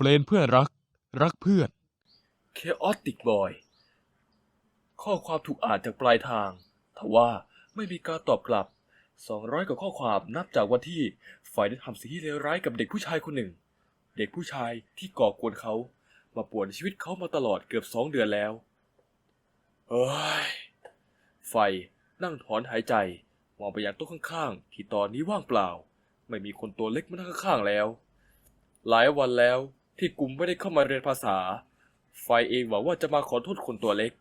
เฟรนเพื่อนรัก รักเพื่อน Chaotic Boy ข้อความถูกอ่านจากปลายทาง ทว่าไม่มีการตอบกลับ 200 กว่าข้อความนับจากวันที่ฝ่ายได้ทำสิ่งที่เลวร้ายกับเด็กผู้ชายคนหนึ่ง เด็กผู้ชายที่ก่อกวนเขา มาป่วนชีวิตเขามาตลอดเกือบสองเดือนแล้วเฮ้ยไฟนั่งถอนหายใจ มองไปยังโต๊ะข้างๆ ที่ตอนนี้ว่างเปล่า ไม่มีคนตัวเล็กมานั่งข้างๆแล้ว หลายวันแล้ว ที่กลุ่มไม่ได้เข้ามาเรียนภาษาไฟเองหวังว่าจะมาขอโทษคนตัวเล็ก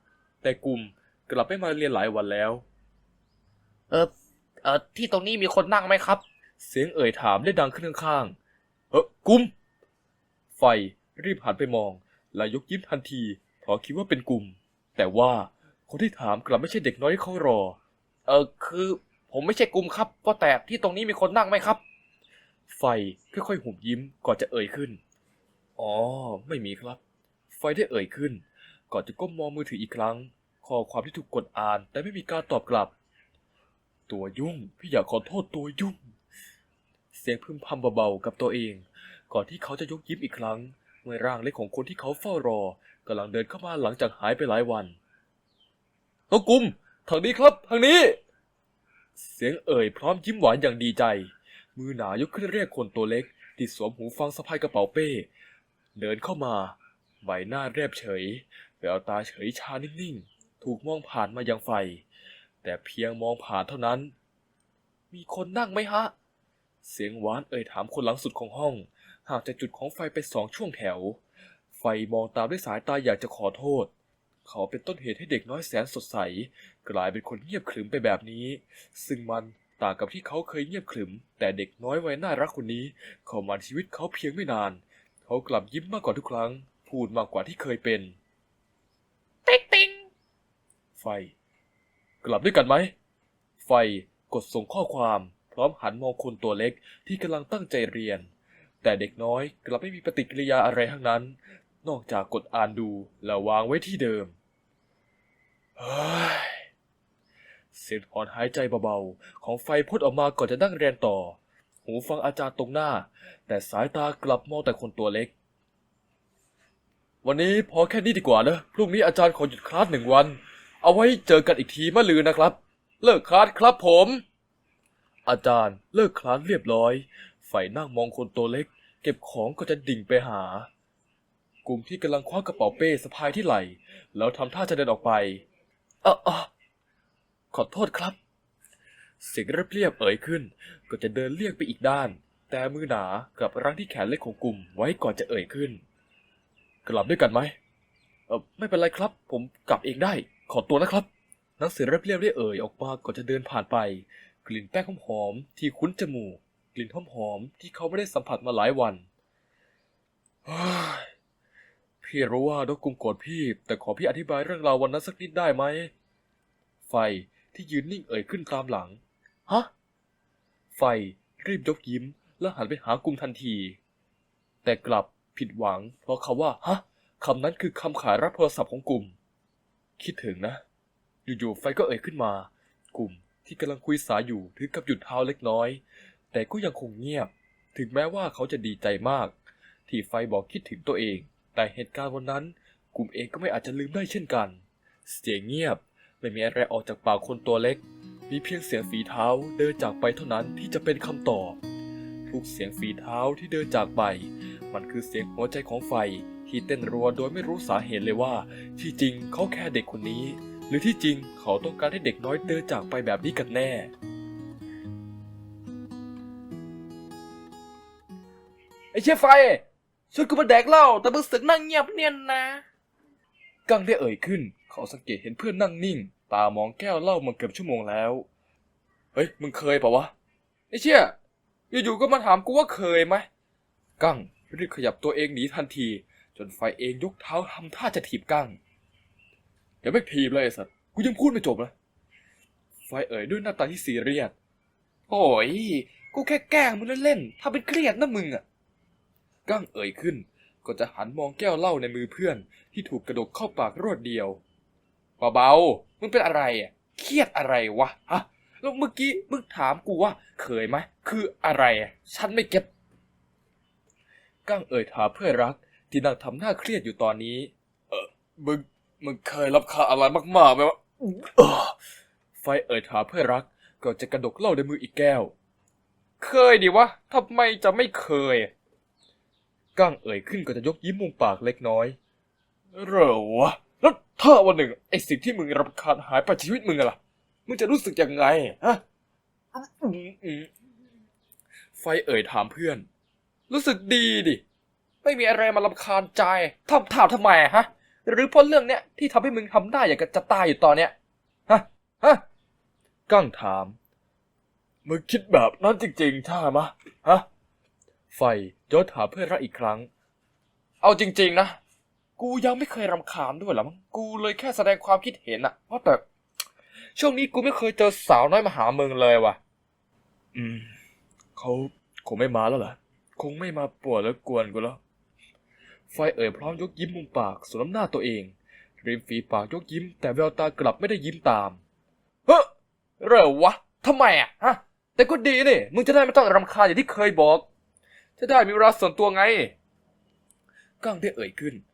แต่กลุ่มกลับไม่มาเรียนหลายวันแล้ว เออเออที่ตรงนี้มีคนนั่งไหมครับ เสียงเอ่ยถามได้ดังขึ้นข้างๆเออกลุ่มไฟรีบหันไปมอง และยกยิ้มทันทีเพราะคิดว่าเป็นกลุ่ม แต่ว่าคนที่ถามกลับไม่ใช่เด็กน้อยที่เขารอ เออคือ ผมไม่ใช่กลุ่มครับว่าแต่ที่ตรงนี้มีคนนั่งไหมครับ ไฟค่อยๆหุบยิ้มก่อนจะเอ่ยขึ้น อ๋อ ไม่มีครับ ไฟได้เอ่ยขึ้น ก่อนจะก้มมองมือถืออีกครั้ง ข้อความที่ถูกกดอ่านแต่ไม่มีการตอบกลับ ตัวยุ่ง พี่อยากขอโทษตัวยุ่ง เสียงพึมพำเบาๆกับตัวเอง ก่อนที่เขาจะยกยิ้มอีกครั้ง เมื่อร่างเล็กของคนที่เขาเฝ้ารอกำลังเดินเข้ามาหลังจากหายไปหลายวันต้องกุมทางนี้ครับ ทางนี้ เสียงเอ่ยพร้อมยิ้มหวานอย่างดีใจ มือหนายกขึ้นเรียกคนตัวเล็กที่สวมหูฟังสะพายกระเป๋าเป้ เดินเข้ามา ใบหน้าเรียบเฉยแววตาเฉยชานิ่งๆ ถูกมองผ่านมายังไฟ แต่เพียงมองผ่านเท่านั้น มีคนนั่งไหมฮะ เสียงหวานเอ่ยถามคนหลังสุดของห้องห่างจากจุดของไฟไปสองช่วงแถว ไฟมองตามด้วยสายตาอยากจะขอโทษ เขาเป็นต้นเหตุให้เด็กน้อยแสนสดใส กลายเป็นคนเงียบขรึมไปแบบนี้ ซึ่งมันต่างกับที่เขาเคยเงียบขรึม แต่เด็กน้อยวัยน่ารักคนนี้ เข้ามาชีวิตเขาเพียงไม่นาน เขากลับยิ้มมากกว่าทุกครั้ง พูดมากกว่าที่เคยเป็น ติ๊กติ๊งไฟ กลับด้วยกันไหม ไฟกดส่งข้อความพร้อมหันมองคนตัวเล็กที่กำลังตั้งใจเรียน แต่เด็กน้อยกลับไม่มีปฏิกิริยาอะไรทั้งนั้น นอกจากกดอ่านดูแล้ววางไว้ที่เดิมเฮ้ยเสียงถอนหายใจเบาๆ ของไฟพ่นออกมาก่อนจะนั่งเรียนต่อ หูฟังอาจารย์ตรงหน้า แต่สายตากลับมองแต่คนตัวเล็ก วันนี้พอแค่นี้ดีกว่านะพรุ่งนี้อาจารย์ขอหยุดคลาสหนึ่งวัน เอาไว้เจอกันอีกทีมะลือนะครับ เลิกคลาสครับผม อาจารย์เลิกคลาสเรียบร้อยไฟนั่งมองคนตัวเล็ก เก็บของก็จะดิ่งไปหา กลุ่มที่กำลังคว้ากระเป๋าเป้สะพายที่ไหล่ แล้วทำท่าจะเดินออกไปออเออขอโทษครับ เสียงเรียบๆเอ่ยขึ้น ก็จะเดินเลี่ยงไปอีกด้าน แต่มือหนากับรั้งที่แขนเล็กของกลุ่มไว้ก่อนจะเอ่ยขึ้น กลับด้วยกันไหมเออไม่เป็นไรครับ ผมกลับเองได้ ขอตัวนะครับหนังสือเรียบๆได้เอ่ยออกมาก่อนจะเดินผ่านไป กลิ่นแป้งหอมๆที่คุ้นจมูก กลิ่นหอมๆที่เขาไม่ได้สัมผัสมาหลายวันพี่รู้ว่าดกกุมโกรธพี่ แต่ขอพี่อธิบายเรื่องราววันนั้นสักนิดได้ไหม ไฟที่ยืนนิ่งเอ่ยขึ้นตามหลัง ฮะ ไฟรีบยกยิ้ม แล้วหันไปหากลุ่มทันที แต่กลับผิดหวัง เพราะเขาว่า ฮะคำนั้นคือคำขายรับโทรศัพท์ของกลุ่ม คิดถึงนะ อยู่ๆไฟก็เอ่ยขึ้นมา กลุ่มที่กำลังคุยสายอยู่ถึงกับหยุดเท้าเล็กน้อย แต่ก็ยังคงเงียบ ถึงแม้ว่าเขาจะดีใจมาก ที่ไฟบอกคิดถึงตัวเอง แต่เหตุการณ์วันนั้น กลุ่มเองก็ไม่อาจจะลืมได้เช่นกัน เสียงเงียบ ไม่มีอะไรออกจากปากคนตัวเล็ก มีเพียงเสียงฝีเท้าเดินจากไปเท่านั้นที่จะเป็นคำตอบ ทุกเสียงฝีเท้าที่เดินจากไป มันคือเสียงหัวใจของไฟที่เต้นรัวโดยไม่รู้สาเหตุเลยว่า ที่จริงเขาแค่เด็กคนนี้ หรือที่จริงเขาต้องการให้เด็กน้อยเดินจากไปแบบนี้กันแน่ ไอ้เชี่ยไฟช่วยกูมาแดกเหล้าแต่มึงสึกนั่งเงียบเนี่ยนะ กังได้เอ่ยขึ้น เขาสังเกตเห็นเพื่อนนั่งนิ่ง ตามองแก้วเหล้ามาเกือบชั่วโมงแล้ว เฮ้ย มึงเคยปะวะไอ้เชี่ยอยู่ๆก็มาถามกูว่าเคยไหมกั้งรีบขยับตัวเองหนีทันที จนไฟเองยกเท้าทำท่าจะถีบกั้งอย่าไปถีบเลยไอ้สัตว์กูยังพูดไม่จบเลยไฟเอ่ยด้วยหน้าตาที่ซีเรียสโอ้ยกูแค่แกล้งมึงเล่นๆถ้าเป็นเครียดนะมึงอะกั้งเอ่ยขึ้น ก็จะหันมองแก้วเหล้าในมือเพื่อน ที่ถูกกระดกเข้าปากรวดเดียว เบาๆมึงเป็นอะไรอะเครียดอะไรวะฮะแล้วเมื่อกี้มึงถามกูว่าเคยไหมคืออะไรอะฉันไม่เก็ตกั้งเอ่ยถามเพื่อรัก ที่นั่งทำหน้าเครียดอยู่ตอนนี้ เออมึงมึงเคยรับค่าอะไรมากๆไหมวะไฟเอ่ยถามเพื่อรักก็จะกระดกเหล้าในมืออีกแก้ว เคยดิวะทำไมจะไม่เคย กั้งเอ่ยขึ้นก็จะยกยิ้มมุมปากเล็กน้อย เหรอวะ แล้วถ้าวันหนึ่งไอ้สิ่งที่มึงรำคาญหายไปชีวิตมึงอะล่ะ มึงจะรู้สึกยังไงฮะอืมอืมไฟเอ่ยถามเพื่อน รู้สึกดีดิ ไม่มีอะไรมาลำคาญใจทำถามทำไมฮะ หรือเพราะเรื่องเนี้ยที่ทำให้มึงทำได้อย่างกับจะตายอยู่ตอนเนี้ย ฮะ ฮะ กั้งถาม มึงคิดแบบนั้นจริงๆ ใช่มฮะ ไฟย้อนถามเพื่อนรักอีกครั้ง เอาจริง ๆ นะ กูยังไม่เคยรำคาญด้วยหรอมั้งกูเลยแค่แสดงความคิดเห็นอะว่าแต่ ช่วงนี้กูไม่เคยเจอสาวน้อยมาหามึงเลยว่ะ อืมเขาคงไม่มาแล้วเหรอคงไม่มาปวดแล้วกวนกูแล้วไฟเอ่ยพร้อมยกยิ้มมุมปากสวมน้ำหน้าตัวเองริมฝีปากยกยิ้ม แต่แววตากลับไม่ได้ยิ้มตาม เฮ้อเหรอวะทำไมอะฮะ แต่ก็ดีนี่ มึงจะได้ไม่ต้องรำคาญอย่างที่เคยบอก จะได้มีเวลาส่วนตัวไงกั้งได้เอ่ยขึ้นเ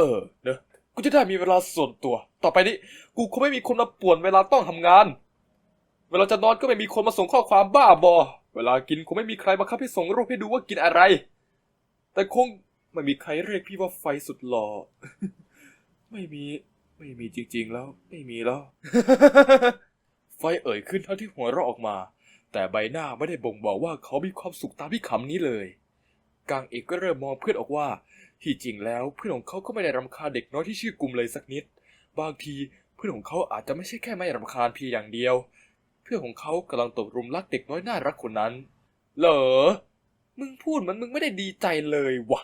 ออเนอะกูจะได้มีเวลาส่วนตัว ต่อไปนี้ กูคงไม่มีคนมาป่วนเวลาต้องทำงาน เวลาจะนอนก็ไม่มีคนมาส่งข้อความบ้าบอ เวลากินคงไม่มีใครมาคับให้ส่งรูปให้ดูว่ากินอะไร แต่คงไม่มีใครเรียกพี่ว่าไฟสุดหล่อ ไม่มี ไม่มีจริงๆแล้ว ไม่มีแล้ว ไฟเอ่ยขึ้นเท่าที่หัวเราะออกมา แต่ใบหน้าไม่ได้บ่งบอกว่าเขามีความสุขตามที่คำนี้เลย กางเอกก็เริ่มมองเพื่อนออกว่า ที่จริงแล้วเพื่อนของเขาก็ไม่ได้รำคาญเด็กน้อยที่ชื่อกลุ่มเลยสักนิด บางทีเพื่อนของเขาอาจจะไม่ใช่แค่ไม่รำคาญเพียงอย่างเดียว เพื่อนของเขากำลังตกรุมรักเด็กน้อยน่ารักคนนั้น เหรอ มึงพูดเหมือนมึงไม่ได้ดีใจเลยวะ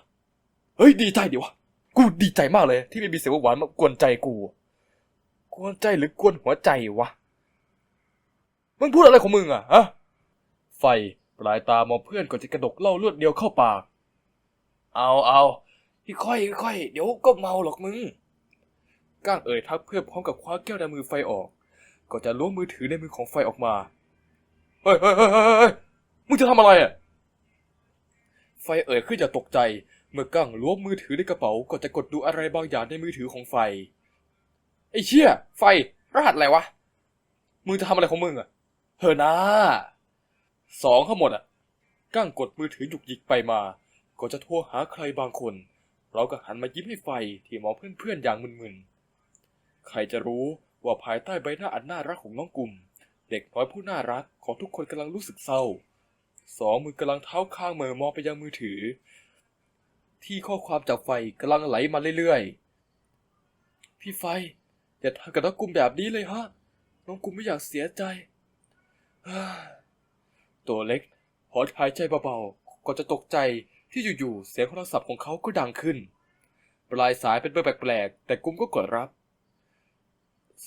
เฮ้ยดีใจดิวะ กูดีใจมากเลยที่ไม่มีเสียงหวานมากวนใจกู กวนใจหรือกวนหัวใจวะ มึงพูดอะไรของมึงอะฮะ ไฟปลายตามองเพื่อนก่อนจะกระดกเหล้าลวดเดียวเข้าปาก เอาเอา ค่อยๆค่อยๆเดี๋ยวก็เมาหรอกมึง ก้างเอ่ยทักเพื่อนพร้อมกับคว้าแก้วในมือไฟออก ก็จะล้วงมือถือในมือของไฟออกมาเฮ้ยเฮ้ยเฮ้ยเฮ้ยเฮ้ยมึงจะทำอะไรอะ ไฟเอ่ยขึ้นอย่าตกใจ เมื่อก้างล้วงมือถือในกระเป๋า ก็จะกดดูอะไรบางอย่างในมือถือของไฟ ไอ้เชี่ย ไฟ รหัสอะไรวะ มึงจะทำอะไรของมึงอะ เฮ้อนะสองทั้งหมดอะ ก้างกดมือถือหยุกหยิกไปมา ก็จะโทรหาใครบางคน เราก็หันมายิ้มให้ไฟที่มองเพื่อนๆอย่างมึนๆ ใครจะรู้ว่าภายใต้ใบหน้าอันน่ารักของน้องกลุ่ม เด็กน้อยผู้น่ารักของทุกคนกำลังรู้สึกเศร้า สองมือกำลังเท้าข้างเมือมองไปยังมือถือ ที่ข้อความจากไฟกำลังไหลมาเรื่อยๆ พี่ไฟ อย่าทำกับน้องกลุ่มแบบนี้เลยฮะ น้องกลุ่มไม่อยากเสียใจ ตัวเล็กหอหายใจเบาๆก็จะตกใจ ที่อยู่ๆเสียงโทรศัพท์ของเขาก็ดังขึ้น ปลายสายเป็นเบอร์แปลกๆ แต่กุ้มก็กดรับ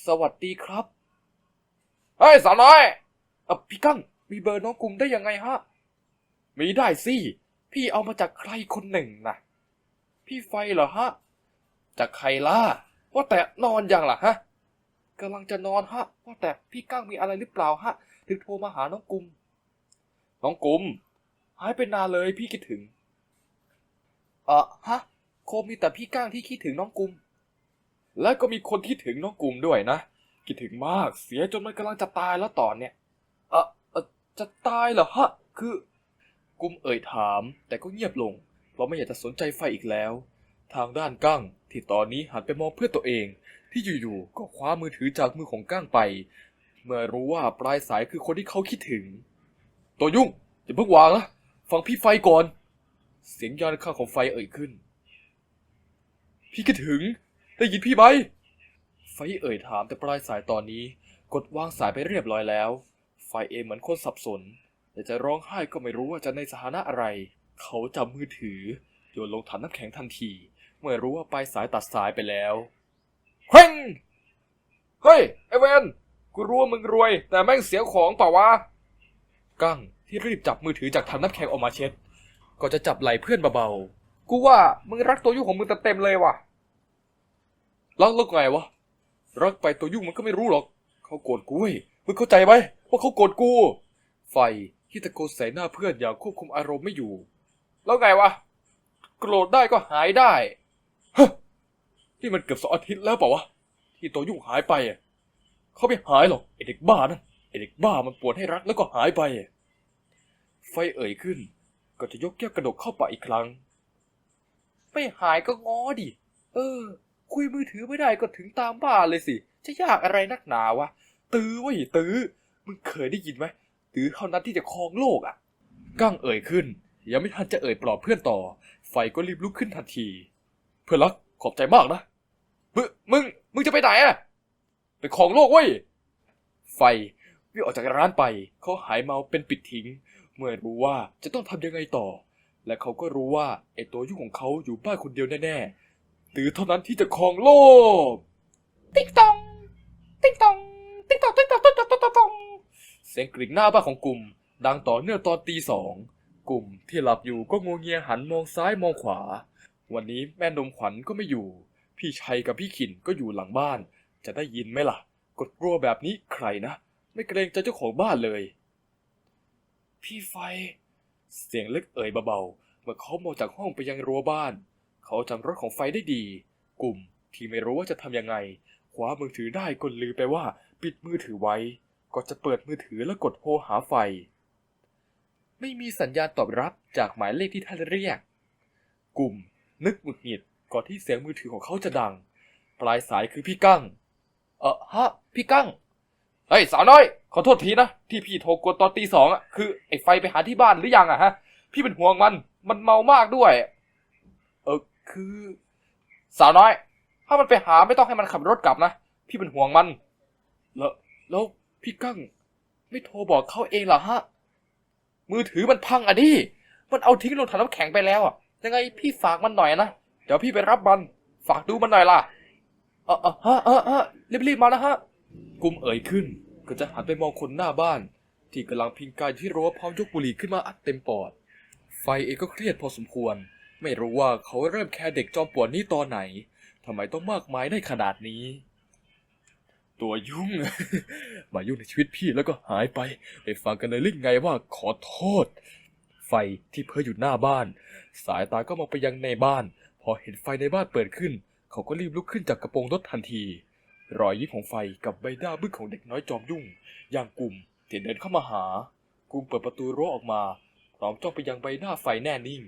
สวัสดีครับ เฮ้ยสาวน้อยอพี่กั้งมีเบอร์น้องกุ้มได้ยังไงฮะ มีได้สิ พี่เอามาจากใครคนหนึ่งนะพี่ไฟเหรอฮะ จากใครล่ะ ว่าแต่นอนยังล่ะฮะกำลังจะนอนฮะ ว่าแต่พี่กั้งมีอะไรหรือเปล่าฮะ ถึงโทรมาหาน้องกุม น้องกุม หายไปนานเลยพี่คิดถึง เออฮะคงมีแต่พี่ก้างที่คิดถึงน้องกุม และก็มีคนคิดถึงน้องกุมด้วยนะ คิดถึงมาก เสียจนมันกำลังจะตายแล้วตอนเนี้ยเออเออจะตายเหรอฮะ คือ กุมเอ่ยถาม แต่ก็เงียบลงเพราะไม่อยากจะสนใจไฟอีกแล้ว ทางด้านก้างที่ตอนนี้หันไปมองเพื่อนตัวเอง ที่อยู่ๆก็คว้ามือถือจากมือของก้างไป เมื่อรู้ว่าปลายสายคือคนที่เขาคิดถึง ตัวยุ่งอย่าเพิ่งวางนะฟังพี่ไฟก่อน เสียงยานข้าของไฟเอ่ยขึ้น พี่คิดถึง ได้ยินพี่ไหม ไฟเอ่ยถามแต่ปลายสายตอนนี้ กดวางสายไปเรียบร้อยแล้ว ไฟเองเหมือนคนสับสน แต่จะร้องไห้ก็ไม่รู้ว่าจะในสถานะอะไร เขาจับมือถือโยนลงถังน้ำแข็งทันที เมื่อรู้ว่าปลายสายตัดสายไปแล้วเฮ้งเฮ้ยไอเวนกูรู้ว่ามึงรวย แต่แม่งเสียของเปล่าวะ กั้งที่รีบจับมือถือจากถังน้ำแข็งออกมาเช็ด ก็จะจับไหล่เพื่อนเบากูว่ามึงรักตัวยุ่งของมึงเต็มๆเลยว่ะๆรักแล้วไงวะ รักไปตัวยุ่งมันก็ไม่รู้หรอก เขาโกรธกูเว้ยมึงเข้าใจไหมว่าเขาโกรธกู ไฟที่ตะโกนใส่หน้าเพื่อนอย่างควบคุมอารมณ์ไม่อยู่ แล้วไงวะ โกรธได้ก็หายได้นี่มันเกือบสองอาทิตย์แล้วเปล่าวะ ที่ตัวยุ่งหายไปอะเขาไม่หายหรอกไอเด็กบ้านั่นไอเด็กบ้ามันปวดให้รักแล้วก็หายไปอะไฟเอ่ยขึ้น ก็จะยกแก้วกระดกเข้าปากอีกครั้ง ไม่หายก็ง้อดิ เออ คุยมือถือไม่ได้ก็ถึงตามบ้านเลยสิ จะยากอะไรนักหนาวะ ตื้อเว้ยตื้อ มึงเคยได้ยินไหมตื้อเท่านั้นที่จะครองโลกอะ กั้งเอ่ยขึ้น ยังไม่ทันจะเอ่ยปลอบเพื่อนต่อ ไฟก็รีบลุกขึ้นทันที เพื่อนรักขอบใจมากนะ มึง มึง มึงจะไปไหนอะไปครองโลกเว้ย ไฟวิ่งออกจากร้านไป เขาหายเมาเป็นปิดทิ้ง เมื่อรู้ว่าจะต้องทำยังไงต่อ และเขาก็รู้ว่าไอ้ตัวยุ่งของเขาอยู่บ้านคนเดียวแน่ๆตื้อเท่านั้นที่จะครองโลกติ๊กตองติ๊กตอง ติ๊กตอง ติ๊กตอง ติ๊กตองติ๊กตองติ๊กตองเสียงกริ่งหน้าบ้านของกลุ่ม ดังต่อเนื่องตอนตีสอง กลุ่มที่หลับอยู่ก็งวงเงียหันมองซ้ายมองขวา วันนี้แม่นมขวัญก็ไม่อยู่ พี่ชัยกับพี่ขินก็อยู่หลังบ้าน จะได้ยินไหมล่ะ กดกลัวแบบนี้ใครนะ ไม่เกรงใจเจ้าของบ้านเลย พี่ไฟ เสียงเล็กเอ่ยเบาๆ เมื่อเขามองจากห้องไปยังรั้วบ้าน เขาจำรถของไฟได้ดี กลุ่มที่ไม่รู้ว่าจะทำยังไงคว้ามือถือได้ก็ลืมไปว่าปิดมือถือไว้ ก็จะเปิดมือถือแล้วกดโทรหาไฟ ไม่มีสัญญาณตอบรับจากหมายเลขที่ท่านเรียก กลุ่มนึกหงุดหงิดก่อนที่เสียงมือถือของเขาจะดัง ปลายสายคือพี่กั้ง เออฮะ พี่กั้ง เฮ้ยสาวน้อย ขอโทษทีนะ ที่พี่โทรกวนตอนตีสองอะคือไอ้ไฟไปหาที่บ้านหรือยังอะฮะ พี่เป็นห่วงมัน มันเมามากด้วย เออคือ สาวน้อย ถ้ามันไปหาไม่ต้องให้มันขับรถกลับนะ พี่เป็นห่วงมัน แล้วแล้วพี่กั้ง ไม่โทรบอกเขาเองเหรอฮะ มือถือมันพังอะดิมันเอาทิ้งลงถังน้ำแข็งไปแล้วอะ ยังไงพี่ฝากมันหน่อยนะ เดี๋ยวพี่ไปรับมัน ฝากดูมันหน่อยล่ะเออเออฮะเออเออรีบๆมานะฮะกลุ่มเอ่ยขึ้น ก็จะหันไปมองคนหน้าบ้าน ที่กำลังพิงกายที่รั้วพร้อมยกบุหรี่ขึ้นมาอัดเต็มปอด ไฟเองก็เครียดพอสมควร ไม่รู้ว่าเขาเริ่มแค่เด็กจอมปวนนี้ตอนไหนทำไมต้องมากมายได้ขนาดนี้ ตัวยุ่ง มายุ่งในชีวิตพี่แล้วก็หายไปไปฟังกันเลยหรือไงว่าขอโทษ ไฟที่เพ้ออยู่หน้าบ้าน สายตาก็มองไปยังในบ้าน พอเห็นไฟในบ้านเปิดขึ้น เขาก็รีบลุกขึ้นจากกระโปรงรถทันที รอยยิ้มของไฟกับใบหน้าบึ้งของเด็กน้อยจอมยุ่ง อย่างกลุ่มที่เดินเข้ามาหา กลุ่มเปิดประตูรั้วออกมาพร้อมจ้องไปยังใบหน้าไฟแน่นิ่ง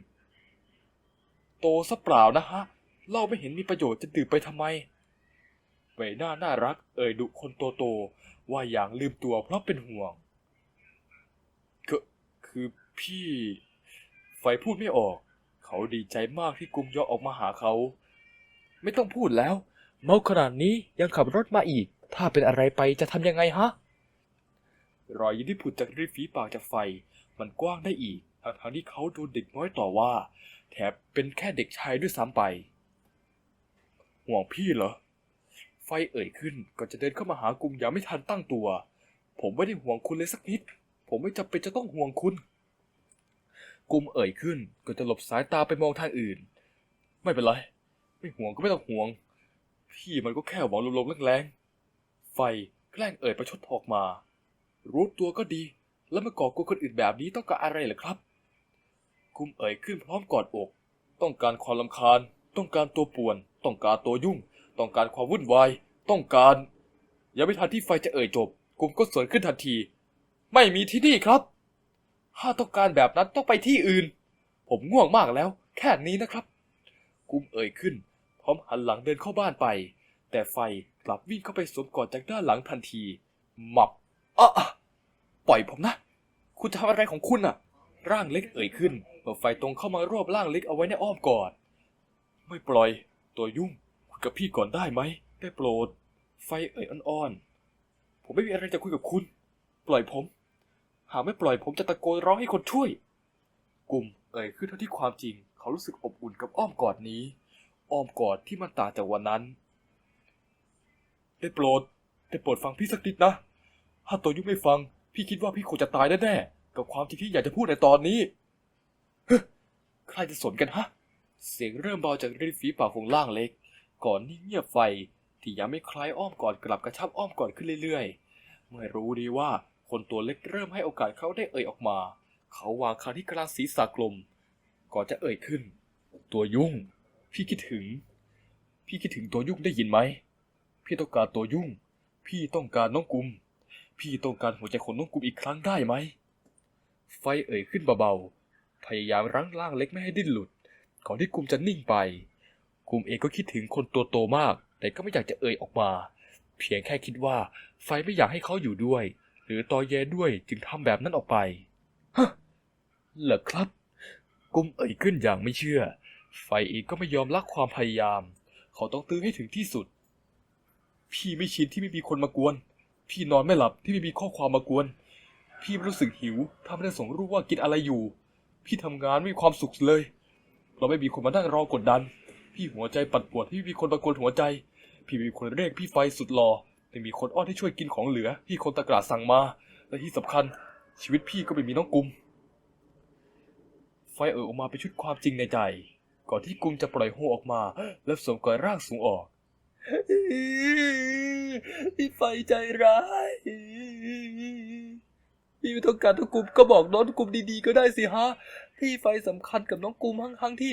โตซะเปล่านะฮะเล่าไม่เห็นมีประโยชน์จะดื่มไปทำไม ใบหน้าน่ารัก เอ่ยดุคนโตโตๆว่าอย่างลืมตัวเพราะเป็นห่วงก็คือพี่ ไฟพูดไม่ออก เขาดีใจมากที่กลุ่มยอออกมาหาเขา ไม่ต้องพูดแล้ว เมาขนาดนี้ยังขับรถมาอีก ถ้าเป็นอะไรไปจะทำยังไงฮะ รอยยิ้มที่ผุดจากริมฝีปากจากไฟ มันกว้างได้อีกทั้งทที่เขาโดนเด็กน้อยต่อว่า แถมเป็นแค่เด็กชายด้วยซ้ำไป ห่วงพี่เหรอ ไฟเอ่ยขึ้นก็จะเดินเข้ามาหากลุ่มอย่างไม่ทันตั้งตัว ผมไม่ได้ห่วงคุณเลยสักนิด ผมไม่จำเป็นจะต้องห่วงคุณ กลุ่มเอ่ยขึ้นก็จะหลบสายตาไปมองทางอื่น ไม่เป็นไร ไม่ห่วงก็ไม่ต้องห่วง พี่มันก็แค่หวังลมๆแรงๆไฟแกล้งเอ่ยประชดออกมา รู้ตัวก็ดี แล้วมาก่อกวนคนอื่นแบบนี้ต้องการอะไรเหรอครับ กุมเอ่ยขึ้นพร้อมกอดอก ต้องการความลำคาญ ต้องการตัวป่วน ต้องการตัวยุ่ง ต้องการความวุ่นวาย ต้องการยังไม่ทันที่ไฟจะเอ่ยจบ กุมก็สวนขึ้นทันที ไม่มีที่นี่ครับ ถ้าต้องการแบบนั้นต้องไปที่อื่น ผมง่วงมากแล้ว แค่นี้นะครับ กุมเอ่ยขึ้น พร้อมหันหลังเดินเข้าบ้านไป แต่ไฟกลับวิ่งเข้าไปสวมกอดจากด้านหลังทันที หมับอะอะปล่อยผมนะ คุณจะทำอะไรของคุณอะ ร่างเล็กเอ่ยขึ้นเมื่อไฟตรงเข้ามารวบร่างเล็กเอาไว้ในอ้อมกอด ไม่ปล่อย ตัวยุ่งคุยกับพี่ก่อนได้ไหม ได้โปรด ไฟเอ่ยอ่อนๆ ผมไม่มีอะไรจะคุยกับคุณ ปล่อยผม หากไม่ปล่อยผมจะตะโกนร้องให้คนช่วย กลุ่มเอ่ยขึ้นเท่าที่ความจริง เขารู้สึกอบอุ่นกับอ้อมกอดนี้ อ้อมกอดที่มันต่างจากวันนั้น ได้โปรดได้โปรดฟังพี่สักนิดนะ ถ้าตัวยุ่งไม่ฟัง พี่คิดว่าพี่คงจะตายแน่ๆกับความที่พี่อยากจะพูดในตอนนี้เฮ้ใครจะสนกันฮะ เสียงเริ่มเบาจากริมฝีปากของล่างเล็ก ก่อนที่เงียบไฟที่ยังไม่คลายอ้อมกอดกลับกระชับอ้อมกอดขึ้นเรื่อยๆ เมื่อรู้ดีว่าคนตัวเล็กเริ่มให้โอกาสเขาได้เอ่ยออกมา เขาวางคางที่กลางศีรษะกลม ก่อนจะเอ่ยขึ้น ตัวยุ่ง พี่คิดถึง พี่คิดถึงตัวยุ่งได้ยินไหม พี่ต้องการตัวยุ่ง พี่ต้องการน้องกุม พี่ต้องการหัวใจของน้องกุมอีกครั้งได้ไหม ไฟเอ่ยขึ้นเบาๆ พยายามรั้งร่างเล็กไม่ให้ดิ้นหลุด ก่อนที่กุมจะนิ่งไป กุมเองก็คิดถึงคนตัวโตมาก แต่ก็ไม่อยากจะเอ่ยออกมา เพียงแค่คิดว่า ไฟไม่อยากให้เขาอยู่ด้วย หรือตอแยด้วยจึงทำแบบนั้นออกไป ฮะเหรอครับ กุมเอ่ยขึ้นอย่างไม่เชื่อ ไฟเองก็ไม่ยอมลักความพยายาม เขาต้องตื้อให้ถึงที่สุด พี่ไม่ชินที่ไม่มีคนมากวน พี่นอนไม่หลับที่ไม่มีข้อความมากวน พี่รู้สึกหิว ถ้าไม่ได้ส่งรูปว่ากินอะไรอยู่ พี่ทำงานไม่มีความสุขเลย เราไม่มีคนมานั่งรอกดดัน พี่หัวใจปั่นปวนที่ไม่มีคนมากวนหัวใจ พี่ไม่มีคนเรียกพี่ไฟสุดหล่อไม่มีคนอ้อนให้ช่วยกินของเหลือพี่คนตะกร้าสั่งมา และที่สำคัญ ชีวิตพี่ก็ไม่มีน้องกุมไฟเอ่อออกมาเป็นชุดความจริงในใจ ก่อนที่กุมจะปล่อยโฮออกมา และสวมกอดร่างสูงออกพี่ไฟใจร้ายพี่ไม่ต้องการน้องกุมก็บอกน้องกุมดีๆก็ได้สิฮะ พี่ไฟสำคัญกับน้องกุมทั้งๆที่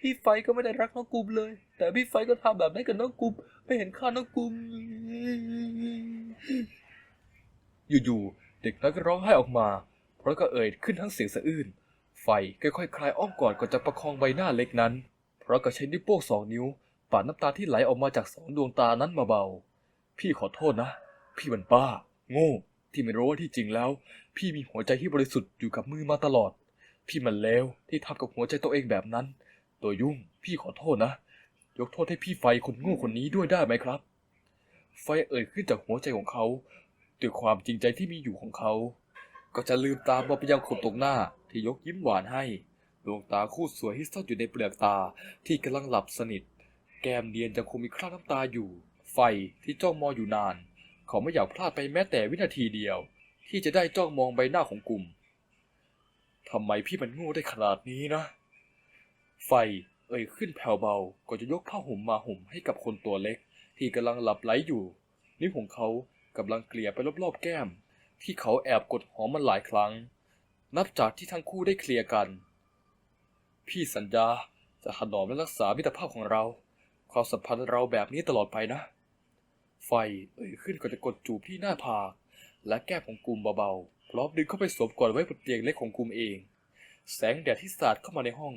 พี่ไฟก็ไม่ได้รักน้องกุมเลย แต่พี่ไฟก็ทำแบบนั้กับน้องกุมไม่เห็นค่าน้องกุมอยู่ๆเด็กน้อยก็ร้องไห้ออกมา เพราะก็เอ่ยขึ้นทั้งเสียงสะอื้น ไฟค่อยๆคลายอ้อมกอดก่อนจะประคองใบหน้าเล็กนั้น เพราะก็ใช้นิ้วโป้งสองนิ้วปาดน้ำตาที่ไหลออกมาจากสองดวงตานั้นมาเบา พี่ขอโทษนะ พี่มันบ้า โง่ ที่ไม่รู้ว่าที่จริงแล้ว พี่มีหัวใจที่บริสุทธิ์อยู่กับมือมาตลอด พี่มันเลวที่ทำกับหัวใจตัวเองแบบนั้น ตัวยุ่ง พี่ขอโทษนะ ยกโทษให้พี่ไฟคนโง่คนนี้ด้วยได้ไหมครับ ไฟเอ่ยขึ้นจากหัวใจของเขาด้วยความจริงใจที่มีอยู่ของเขา ก็จะลืมตามองไปยังคนตรงหน้า ที่ยกยิ้มหวานให้ ดวงตาคู่สวยที่ซ่อนอยู่ในเปลือกตาที่กำลังหลับสนิท แก้มเนียนยังคงมีคราบน้ำตาอยู่ ไฟที่จ้องมองอยู่นาน เขาไม่อยากพลาดไปแม้แต่วินาทีเดียว ที่จะได้จ้องมองใบหน้าของกลุ่มทำไมพี่มันโง่ได้ขนาดนี้นะ ไฟเอ่ยขึ้นแผ่วเบาก่อนจะยกผ้าห่มมาห่มให้กับคนตัวเล็ก ที่กำลังหลับไหลอยู่ นิ้วของเขากำลังเกลี่ยไปรอบๆแก้ม ที่เขาแอบกดหอมมันหลายครั้ง นับจากที่ทั้งคู่ได้เคลียร์กัน พี่สัญญาจะถนอมและรักษามิตรภาพของเรา ความสัมพันธ์เราแบบนี้ตลอดไปนะ ไฟเอ่ยขึ้นก่อนจะกดจูบที่หน้าผากและแก้มของกลุ่มเบาๆ พร้อมดึงเข้าไปสวมกอดไว้บนเตียงเล็กของกลุ่มเอง แสงแดดที่สาดเข้ามาในห้อง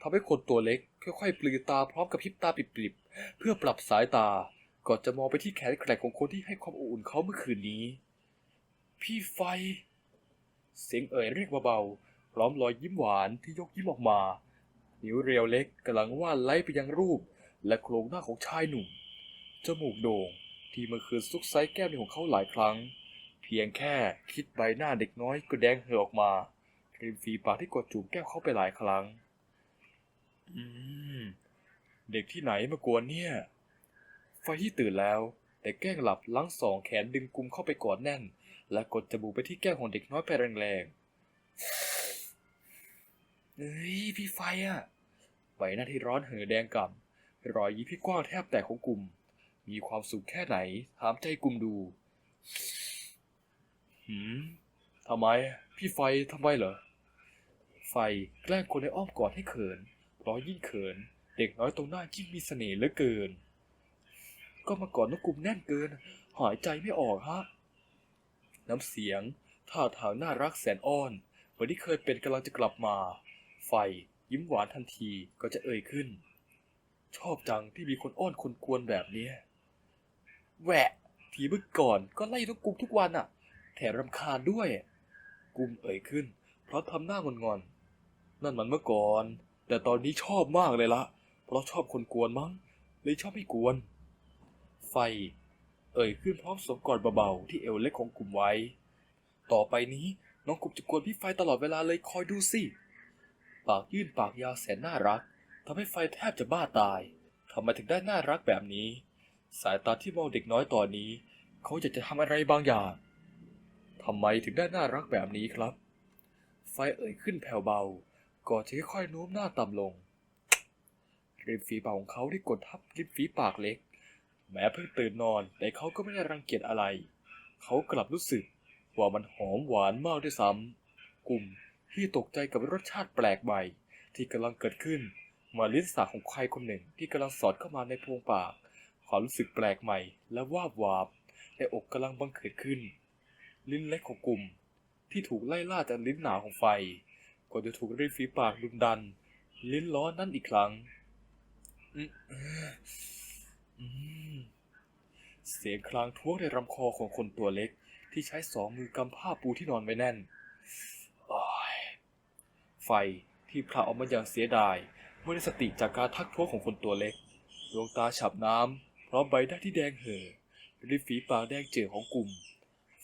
ทำให้คนตัวเล็ก ค่อยๆปลือตาพร้อมกับพริบตาปิบๆ เพื่อปรับสายตา ก่อนจะมองไปที่แขนแกร่งของคนที่ให้ความอบอุ่นเขาเมื่อคืนนี้ พี่ไฟ เสียงเอ่ยเรียกเบาๆพร้อมรอยยิ้มหวานที่ยกยิ้มออกมา นิ้วเรียวเล็กกำลังวาดไล่ไปยังรูป และโครงหน้าของชายหนุ่ม จมูกโด่งที่เมื่อคืนซุกไซแก้มในของเขาหลายครั้ง เพียงแค่คิดใบหน้าเด็กน้อยก็แดงเหือออกมาริมฝีปากที่กดจูบแก้มเขาไปหลายครั้ง อืม เด็กที่ไหนมากวนเนี่ย ไฟที่ตื่นแล้ว แต่แกล้งหลับลังสองแขนดึงกุมเข้าไปกอดแน่น และกดจมูกไปที่แก้มของเด็กน้อยไปแรงๆ เฮ้ย พี่ไฟอะใบหน้าที่ร้อนเหือแดงก่ำรอยยิ้มที่กว้างแทบแตกของกลุ่ม มีความสุขแค่ไหน ถามใจกลุ่มดู หืมทำไม พี่ไฟทำไมเหรอ ไฟแกล้งคนในอ้อมกอดให้เขินรอยยิ่งเขิน เด็กน้อยตรงหน้ายิ่งมีเสน่ห์เหลือเกิน ก็มากอดน้องกลุ่มแน่นเกิน หายใจไม่ออกฮะ น้ำเสียง ท่าทางน่ารักแสนอ้อนเหมือนที่เคยเป็นกำลังจะกลับมา ไฟ ยิ้มหวานทันทีก็จะเอ่ยขึ้น ชอบจังที่มีคนอ้อนคนกวนแบบเนี้ยแหวะ ทีเมื่อก่อนก็ไล่ทุกกลุ่มทุกวันอะแถมรำคาญด้วย กุมเอ่ยขึ้น เพราะทำหน้างอน ๆ นั่นมันเมื่อก่อน แต่ตอนนี้ชอบมากเลยละ เพราะชอบคนกวนมั้ง เลยชอบให้กวน ไฟ เอ่ยขึ้นพร้อมสวมกอดเบาๆที่เอวเล็กของกลุ่มไว้ ต่อไปนี้น้องกลุ่มจะกวนพี่ไฟตลอดเวลาเลยคอยดูสิปากยื่นปากยาวแสนน่ารักทำให้ไฟแทบจะบ้าตายทำไมถึงได้น่ารักแบบนี้ สายตาที่มองเด็กน้อยตอนนี้ เขาอยากจะทำอะไรบางอย่างทำไมถึงได้น่ารักแบบนี้ครับ ไฟเอ่ยขึ้นแผ่วเบาก่อนจะค่อยๆโน้มหน้าต่ำลงริมฝีปากของเขาได้กดทับริมฝีปากเล็ก แม้เพิ่งตื่นนอน แต่เขาก็ไม่ได้รังเกียจอะไร เขากลับรู้สึกว่ามันหอมหวานมากด้วยซ้ำกลุ่มที่ตกใจกับรสชาติแปลกใหม่ที่กำลังเกิดขึ้นเมาลิ้นสาของใครคนหนึ่งที่กำลังสอดเข้ามาในโพรงปากความรู้สึกแปลกใหม่ และวาบวาบในอกกำลังบังเกิดขึ้น ลิ้นเล็กของกลุ่ม ที่ถูกไล่ล่าจากลิ้นหนาของไฟก่อนจะถูกริมฝีปากดุนดัน ลิ้นล้อนั่นอีกครั้งอืม เสียงคลางท้วงในลำคอของคนตัวเล็ก ที่ใช้สองมือกำผ้าปูที่นอนไว้แน่น ไฟที่พลาออกมาอย่างเสียดายเมื่อได้สติจากการทักท้วงของคนตัวเล็ก ดวงตาฉับน้ำพร้อมใบหน้าที่แดงเห่อริมฝีปากแดงเจือของกลุ่ม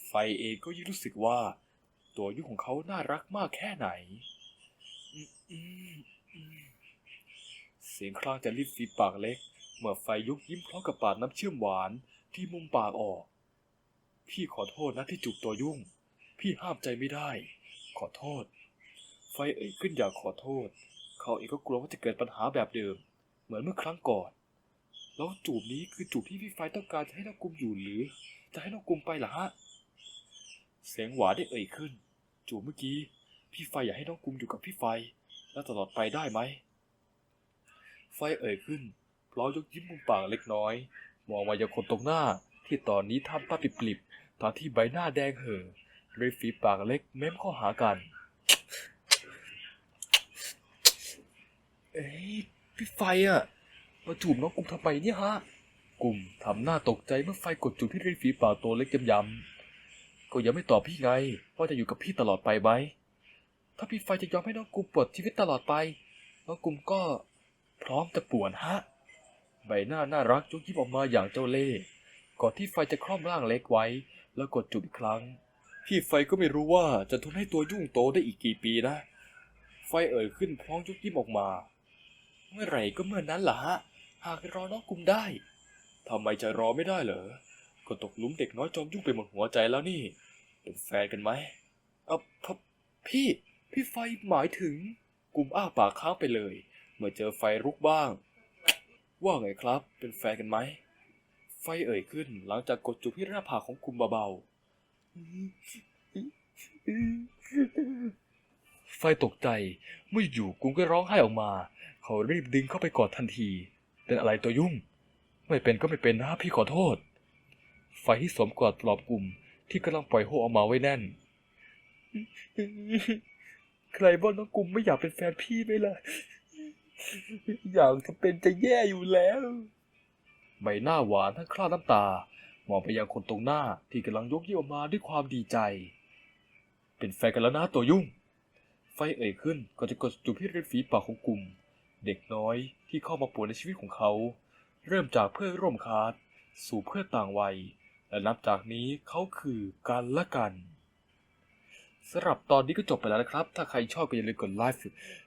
ไฟเองก็ยิ่งรู้สึกว่า ตัวยุ่งของเขาน่ารักมากแค่ไหน เสียงคลางจากริมฝีปากเล็ก เมื่อไฟยุกยิ้มพร้อมกับปาดน้ำเชื่อมหวาน ที่มุมปากออก พี่ขอโทษนะที่จุกตัวยุ่ง พี่ห้ามใจไม่ได้ ขอโทษ ไฟเอ่ยขึ้นอยางขอโทษ เขาเองก็กลัวว่าจะเกิดปัญหาแบบเดิม เหมือนเมื่อครั้งก่อน แล้วจูบนี้คือจูบที่พี่ไฟต้องการจะให้น้องกุมอยู่หรือ จะให้น้องกุมไปล่ะฮะ เสียงหวานได้เอ่ยขึ้น จูบเมื่อกี้ พี่ไฟอยากให้น้องกุมอยู่กับพี่ไฟ แล้วตลอดไปได้ไหม ไฟเอ่ยขึ้นพร้อมยกยิ้มมุมปากเล็กน้อย มองมายังคนตรงหน้าที่ตอนนี้ทำตาปลิบๆตอนที่ใบหน้าแดงเห่อริมฝีปากเล็กเม้มเข้าหากัน เอ้ยพี่ไฟอะมาจูบน้องกุมทำไมเนี่ยฮะกุมทำหน้าตกใจเมื่อไฟกดจูบที่ริมฝีปากตัวเล็กย้ำๆก็ยังไม่ตอบพี่ไงว่าจะอยู่กับพี่ตลอดไปไหมถ้าพี่ไฟจะยอมให้น้องกุมปลดชีวิตตลอดไป น้องกุมก็พร้อมจะป่วนฮะ ใบหน้าน่ารักยกยิ้มออกมาอย่างเจ้าเล่ห์ก่อนที่ไฟจะคล่อมร่างเล็กไว้ แล้วกดจูบอีกครั้ง พี่ไฟก็ไม่รู้ว่าจะทนให้ตัวยุ่งโตได้อีกกี่ปีนะ ไฟเอ่ยขึ้นพร้อมยกยิ้มออกมา เมื่อไหร่ก็เมื่อนั้นล่ะฮะ หากรอน้องกุมได้ทำไมจะรอไม่ได้เหรอ ก็ตกหลุมเด็กน้อยจอมยุ่งไปหมดหัวใจแล้วนี่ เป็นแฟนกันไหมเออพพี่ พี่ไฟหมายถึง กุมอ้าปากค้างไปเลย เมื่อเจอไฟรุกบ้าง ว่าไงครับ เป็นแฟนกันไหม ไฟเอ่ยขึ้นหลังจากกดจูบที่หน้าผากของกุมเบาๆ ไฟตกใจเมื่ออยู่กุมก็ร้องไห้ออกมา เขารีบดึงเข้าไปกอดทันที เป็นอะไรตัวยุ่ง ไม่เป็นก็ไม่เป็นนะพี่ขอโทษ ไฟที่สวมกอดปลอบกลุ่มที่กำลังปล่อยโฮออกมาไว้แน่น ใครบอกน้องกุมไม่อยากเป็นแฟนพี่ไหมล่ะ อย่ากจะเป็นจะแย่อยู่แล้ว ใบหน้าหวานทั้งคราบน้ำตามองไปยังคนตรงหน้าที่กำลังยกยิ้มออกมาด้วยความดีใจ เป็นแฟนกันแล้วนะตัวยุ่ง ไฟเอ่ยขึ้นก็จะกดจูบที่ริมฝีปากของกลุ่ม เด็กน้อยที่เข้ามาป่วนในชีวิตของเขา เริ่มจากเพื่อนร่วมคาสสู่เพื่อนต่างวัย และนับจากนี้เขาคือกันและกันสำหรับตอนนี้ก็จบไปแล้วนะครับ ถ้าใครชอบก็อย่าลืมกดไลค์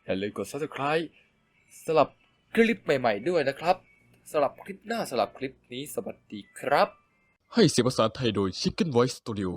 อย่าลืมกด subscribe สำหรับคลิปใหม่ๆด้วยนะครับสำหรับคลิปหน้าสำหรับคลิปนี้สวัสดีครับ ให้เสียงภาษาไทยโดย Chicken Voice Studio